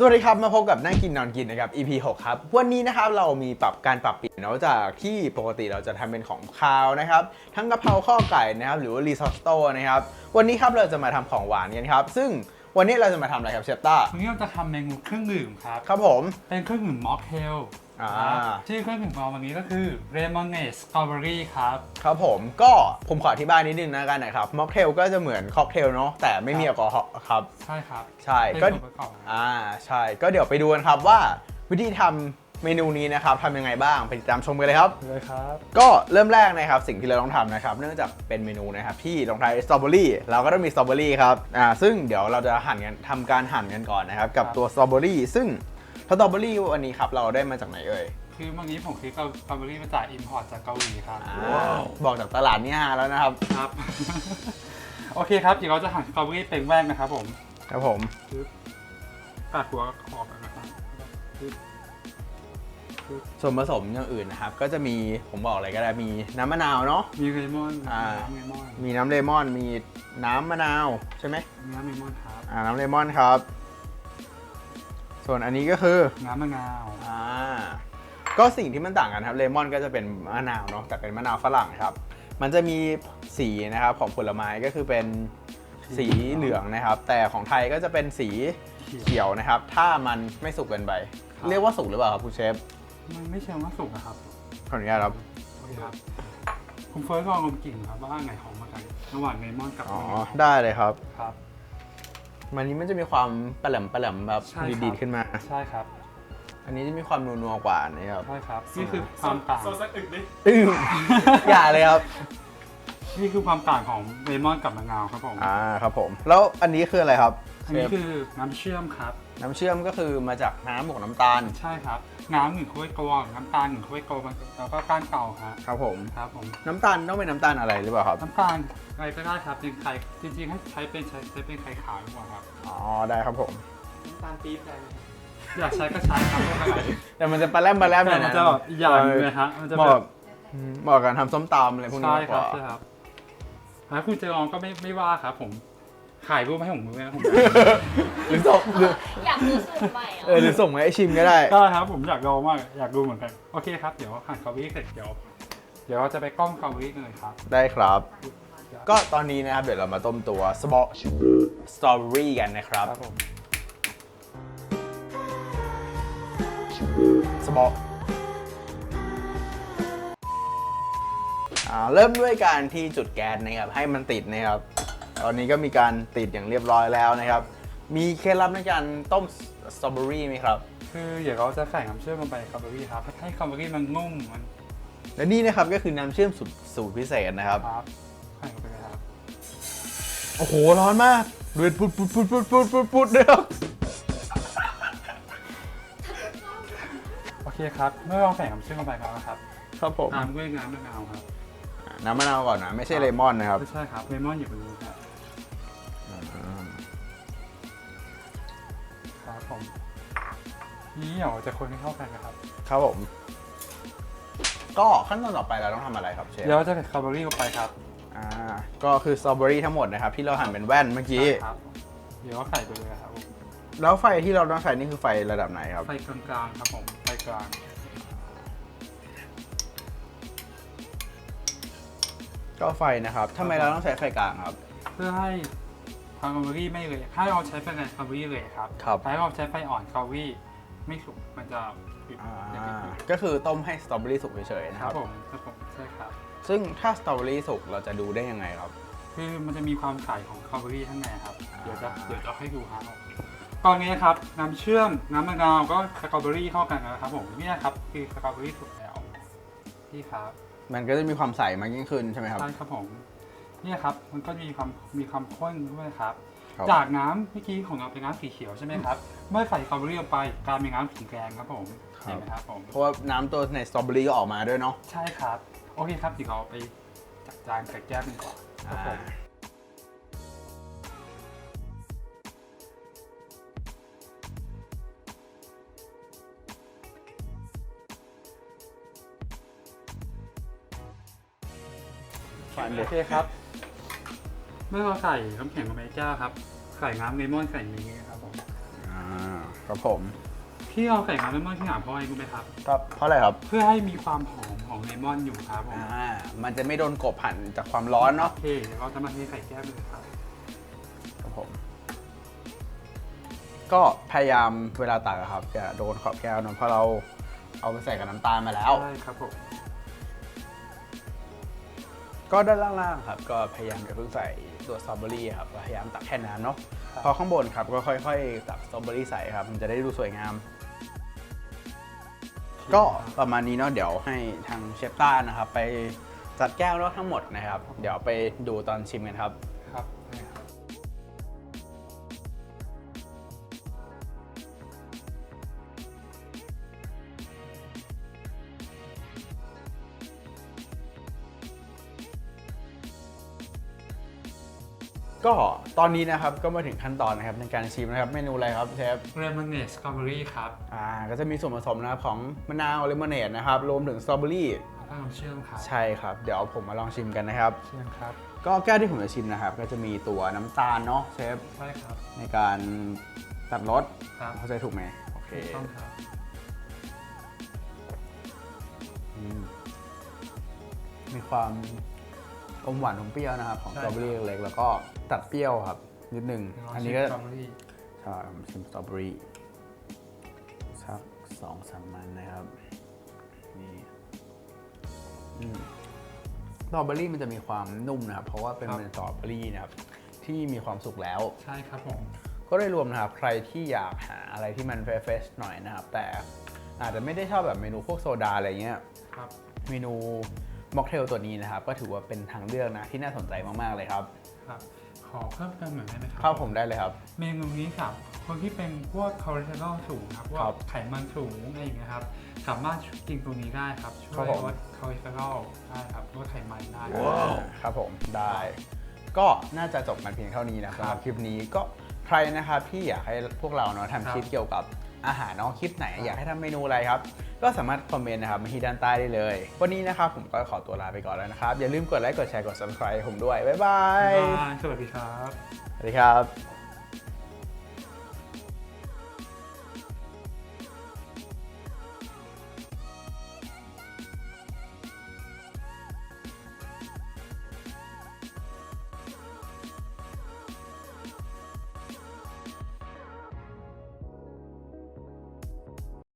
สวัสดีครับ มาพบกับนั่งกินนอนกินนะครับ EP 6 ครับ วันนี้นะครับเรามีปรับการปรับเปลี่ยนเนอะจากที่ปกติเราจะทำเป็นของคาวนะครับ ทั้งกะเพราข้อไก่นะครับ หรือว่ารีซอสโต้นะครับ วันนี้ครับเราจะมาทำของหวานกันครับ ซึ่ง วันนี้เราจะมาทำอะไรครับเชฟต้าวันนี้เราจะทำเมนูเครื่องดื่มครับ ครับผม เป็นเครื่องดื่มม็อกเทลอ่าชื่อเครื่องดื่มของเราวันนี้ก็คือ Lemonade Strawberry ครับ ครับผมก็ผมขออธิบายนิดนึงนะกันนะครับม็อกเทลก็จะเหมือนค็อกเทลเนาะแต่ไม่มีแอลกอฮอล์ครับ ใช่ครับ ใช่เป็นก็ส่วนประกอบอ่าใช่ก็เดี๋ยวไปดูกันครับว่าวิธีทำ เมนูนี้นะครับทำยังไงบ้างไปติดตามชมกันเลยครับ เลยครับ ก็เริ่มแรกนะครับสิ่งที่เราต้องทำนะครับ เนื่องจากเป็นเมนูนะครับที่ลงท้ายสตรอเบอรี่เราก็ต้องมีสตรอเบอรี่ครับอ่าซึ่งเดี๋ยวเราจะหั่นกันทำการหั่นกันก่อนนะครับ กับตัวสตรอเบอรี่ซึ่งสตรอเบอรี่วันนี้ครับเราได้มาจากไหนเอ่ยคือวันนี้ผมซื้อสตรอเบอรี่มาจากอิมพอร์ตจากเกาหลีครับอ่าบอกจากตลาดนี่ฮะแล้วนะครับครับ โอเคครับเดี๋ยวเราจะหั่นสตรอเบอรี่เป็นแว่นนะครับผมครับผมตัดหัวออกกันนะครับ ส่วนผสมอย่างอื่นนะครับ ก็จะมีผมบอกอะไรก็ได้มีน้ำมะนาวเนาะ มีเลมอนอ่า น้ำเลมอนมีน้ำเลมอน มีน้ำมะนาวใช่ไหมน้ำเลมอนครับ อ่าน้ำเลมอนครับ ส่วนอันนี้ก็คือน้ำมะนาวอ่าก็สิ่งที่มันต่างกันครับเลมอนก็จะเป็นมะนาวเนาะแต่เป็นมะนาวฝรั่งครับ มันจะมีสีนะครับของผลไม้ก็คือเป็นสีเหลืองนะครับ แต่ของไทยก็จะเป็นสีเขียวนะครับ ถ้ามันไม่สุกเกินไป เรียกว่าสุกหรือเปล่าครับคุณเชฟ มันไม่เชิงว่าสุกนะครับขออนุญาตครับ โอเคครับ คุณเฟิร์สลองดมกลิ่นครับว่าอันไหนหอมมากกันระหว่างเลมอนกับอ๋อ มะนาวได้เลยครับ ครับ มันนี้มันจะมีความปลาแหลมปลาแหลมแบบใช่ครับ ดีดๆขึ้นมา ใช่ครับ อันนี้จะมีความนัวๆกว่านะครับใช่ครับ นี่คือความต่าง โซสักอึกดิอื้ออย่าเลยครับ นี่คือความต่างของเลมอนกับมะนาวครับผม อ่าครับผม แล้วอันนี้คืออะไรครับ อันนี้คือน้ำเชื่อมครับ น้ำเชื่อมก็คือมาจากน้ำบวกน้ำตาล ใช่ครับ น้ำหนึ่งถ้วยกวงน้ำตาลหนึ่งถ้วยกวงแล้วก็ก้านเก่าครับครับผม ครับผมน้ำตาลต้องเป็นน้ำตาลอะไรหรือเปล่าครับ น้ำตาลอะไรก็ได้ครับจริงไข่จริงๆให้ใช้เป็นใช้ใช้เป็นไข่ขาวดีกว่าครับ อ๋อ ได้ครับผม น้ำตาลปี๊บได้ไหมอยากใช้ก็ใช้ครับไม่เป็นไรแต่มันจะปลาแรมปลาแรมหแต่อยมันจะแบบอีกอย่างหนึงเลยฮะมันจะเหมาะแบกับบอืมเหมาะกับการทำส้มตำอะไรพวกนี้ใช่มากคกรับว่า ใช่ครับถ้าคุณจะลองก็ไม่ไม่ว่าครับผม ถ่ายรูปมาให้ผมดูนะผมหรือส่งหรืออยากรู้สูตรใหม่เหรเออหรือส่งมาให้ชิมก็ได้ ได้ครับผมอยากลองมากอยากดูเหมือนกัน โอเคครับ เดี๋ยวหั่นคาร์บี้เสร็จเดี๋ยวเดี๋ยวเราจะไปกล้องคาร์บี้กันเลยครับ ได้ครับ ก็ตอนนี้นะครับ เดี๋ยวเรามาต้มตัวสบอสตรอเบอรี่กันนะครับครับผมสบออ่าเริ่มด้วยการที่จุดแก๊สนะครับให้มันติดนะครับ ตอนนี้ก็มีการติดอย่างเรียบร้อยแล้วนะครับ มีเคล็ดลับในการต้มสตรอเบอรี่ไหมครับ คือเดี๋ยวเราจะใส่น้ำเชื่อมลงไปในคาร์บี้ครับให้คาร์บี้มันนุ่มมันและนี่นะครับก็คือน้ำเชื่อมสูตรสูตรพิเศษนะครับ ครับใส่ลงไปเลยครับโอ้โห ร้อนมากเดือดปุดปุดปุดปุดปุดปุดปุดเลยครับโอเคครับเมื่อเราใส่น้ำเชื่อมลงไปแล้วนะครับครับผมตามด้วยน้ำมะนาวครับน้ำมะนาวก่อนนะ ไม่ใช่เลมอนนะครับไม่ใช่ครับเลมอนอยู่บนนี้ครับ ผมนี่เดี๋ยวจะคนให้เข้ากันนะครับ ครับผม ก็ขั้นตอนต่อไปเราต้องทำอะไรครับเชฟ เดี๋ยวเราจะใส่คาร์บี้ลงไปครับอ่า ก็คือสตรอเบอรี่ทั้งหมดนะครับ ที่เราหั่นเป็นแว่นเมื่อกี้ใช่ครับ เดี๋ยวเราใส่ไปเลยครับผมแล้วไฟที่เราต้องใช้นี่คือไฟระดับไหนครับ ไฟกลางๆครับผมไฟกลาง ก็ไฟนะครับทำไมเราต้องใช้ไฟกลางครับ เพื่อให้ ทางคาร์บี้ไม่เลย ถ้าเราใช้ไฟแรงคาร์บี้เลยครับครับถ้าเราใช้ไฟอ่อนคาร์บี้ไม่สุกมันจะปิดอ่าจะปิดปิดก็คือต้มให้สตรอเบอรี่สุกเฉยๆนะคครัรับบผมครับผมใช่ครับ ซึ่งถ้าสตรอเบอรี่สุกเราจะดูได้ยังไงครับ คือมันจะมีความใสของคาร์บี้ข้างในครับอ่าเดี๋ยวจะเดี๋ยวจะให้ดูครับตอนนี้ครับน้ำเชื่อมน้ำมะนาวก็สตรอเบอรี่เข้ากันแล้วครับผมเนี่ยครับคือสตรอเบอรี่สุกแล้วนี่ครับ มันก็จะมีความใสมากยิ่งขึ้นใช่ไหมครับใช่ครับผม เนี่ยครับมันก็มีความมีความข้นด้วยครับ ครับ จากน้ำเมื่อกี้ของเราเป็นน้ำสีเขียวใช่ไหมครับเมื่อใส่คาร์บอรี่ลงไปกลายเป็นน้ำสีแดงครับผมเห็นไหมครับผมเพราะว่าน้ำตัวในสตรอเบอรี่ก็ออกมาด้วยเนาะ ใช่ครับ โอเคครับเดี๋ยวเราไปจัดจานใส่แก้วกันก่อนครับผม ฟันเด็โอเคครับ เมื่อเราใส่น้ำแข็งลงไปในแก้วครับ ใส่น้ำเลมอนใส่นี้ครับผมอ่าครับผมที่เราใส่น้ำเลมอนที่หนาเพราะอะไรรู้ไหมครับ ครับเพราะอะไรครับเพื่อให้มีความหอมของเลมอนอยู่ครับผมอ่ามันจะไม่โดนกบหั่นจากความร้อนเนาะโอเคเดี๋ยวเราจะมาเทใส่แก้วเลยครับ ครับผม ก็พยายามเวลาตักอะครับอย่าโดนขอบแก้วเนอะเพราะเราเอาไปใส่กับน้ำตาลมาแล้ว ใช่ครับผม ก็ด้านล่างๆครับก็พยายามอย่าเพิ่งใส่ตัวสตรอเบอรี่ครับพยายามตักแค่นั้นเนาะพอข้างบนครับก็ค่อยๆตักสตรอเบอรี่ใส่ครับมันจะได้ดูสวยงาม ก็ประมาณนี้เนาะเดี๋ยวให้ทางเชฟต้านะครับ ไปจัดแก้วแล้วทั้งหมดนะครับ เดี๋ยวไปดูตอนชิมกันครับ ก็ตอนนี้นะครับก็มาถึงขั้นตอนนะครับในการชิมนะครับเมนูอะไรครับเชฟเลมอนเนสสตรอเบอรี่ครับอ่าก็จะมีส่วนผสมนะครับของมะนาวเลมอนเนดนะครับรวมถึงสตรอเบอรี่แล้วก็น้ำเชื่อมครับใช่ครับ เดี๋ยวผมมาลองชิมกันนะครับ เชื่อมครับก็แก้วที่ผมจะชิมนะครับ ก็จะมีตัวน้ำตาลเนาะเชฟใช่ครับในการตัดรสครับเข้าใจถูกไหมโอเคถูกต้องครับอืมมีความ อมหวานอมเปรี้ยวนะครับ ของสตรอเบอรี่เล็กๆแล้วก็ตัดเปรี้ยวครับ นิดนึงเดี๋ยวเราอันชินี้มก็สตรอเบอรี่ใช่ผมชิมสตรอเบอรี่สักสองสามมันนะครับนี่อืมสตรอเบอรี่มันจะมีความนุ่มนะครับ เพราะว่าเป็นเป็นสตรอเบอรี่นะครับ ที่มีความสุกแล้ว ใช่ครับผม ก็ได้รวมนะครับ ใครที่อยากหาอะไรที่มันเฟรชๆหน่อยนะครับ แต่อาจจะไม่ได้ชอบแบบเมนูพวกโซดาอะไรเงี้ยครับเมนู ม็อกเทลตัวนี้นะครับ ก็ถือว่าเป็นทางเลือกนะที่น่าสนใจมาก ๆ เลยครับ ครับ ขอเพิ่มเติมหน่อยได้ไหมครัเข้าผมได้เลยครับ เมนูนี้ครับคนที่เป็นพวกคอเลสเตอรอลสูงครับพวครักบไขมันสูงอะไรอย่างเงี้ยครับ สามารถกินตัวนี้ได้ครับ ช่ครัวบยผม ลดคอเลสเตอรอลได้ครับลดไขมันได้ ครับผมได้ ก็น่าจะจบกันเพียงเท่านี้นะสำหรับคลิปนี้ก็ใครนะครับที่อยากให้พวกเราเนาะทำคลิปเกี่ยวกับ อาหารเนาะคลิปไหนอยากให้ทำเมนูอะไรครับ ก็สามารถคอมเมนต์นะครับมาที่ด้านใต้ได้เลย วันนี้นะครับผมก็ขอตัวลาไปก่อนแล้วนะครับ อย่าลืมกดไลค์กดแชร์กด subscribe ให้ผมด้วยบ๊ายบายบ๊ายบาย สวัสดีครับ สวัสดีครับ